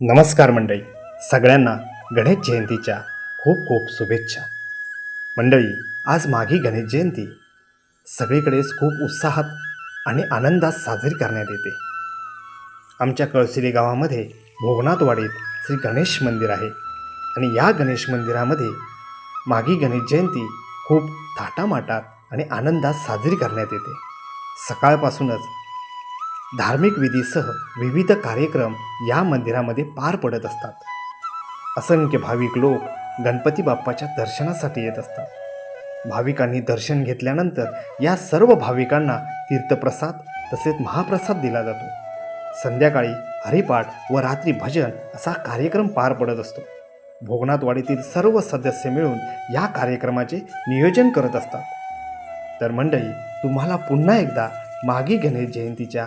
नमस्कार मंडळी. सगळ्यांना गणेश जयंतीच्या खूप खूप शुभेच्छा. मंडळी आज माघी गणेश जयंती. सगळीकडेच खूप उत्साहात आणि आनंदात साजरी करण्यात येते. आमच्या कळसिरी गावामध्ये भोगनाथवाडीत श्री गणेश मंदिर आहे आणि या गणेश मंदिरामध्ये माघी गणेश जयंती खूप थाटामाटात आणि आनंदात साजरी करण्यात येते. सकाळपासूनच धार्मिक विधीसह विविध कार्यक्रम या मंदिरामध्ये पार पडत असतात. असंख्य भाविक लोक गणपती बाप्पाच्या दर्शनासाठी येत असतात. भाविकांनी दर्शन घेतल्यानंतर या सर्व भाविकांना तीर्थप्रसाद तसेच महाप्रसाद दिला जातो. संध्याकाळी हरिपाठ व रात्री भजन असा कार्यक्रम पार पडत असतो. भोगनाथवाडीतील सर्व सदस्य मिळून या कार्यक्रमाचे नियोजन करत असतात. तर मंडळी तुम्हाला पुन्हा एकदा मागी गणेश जयंतीच्या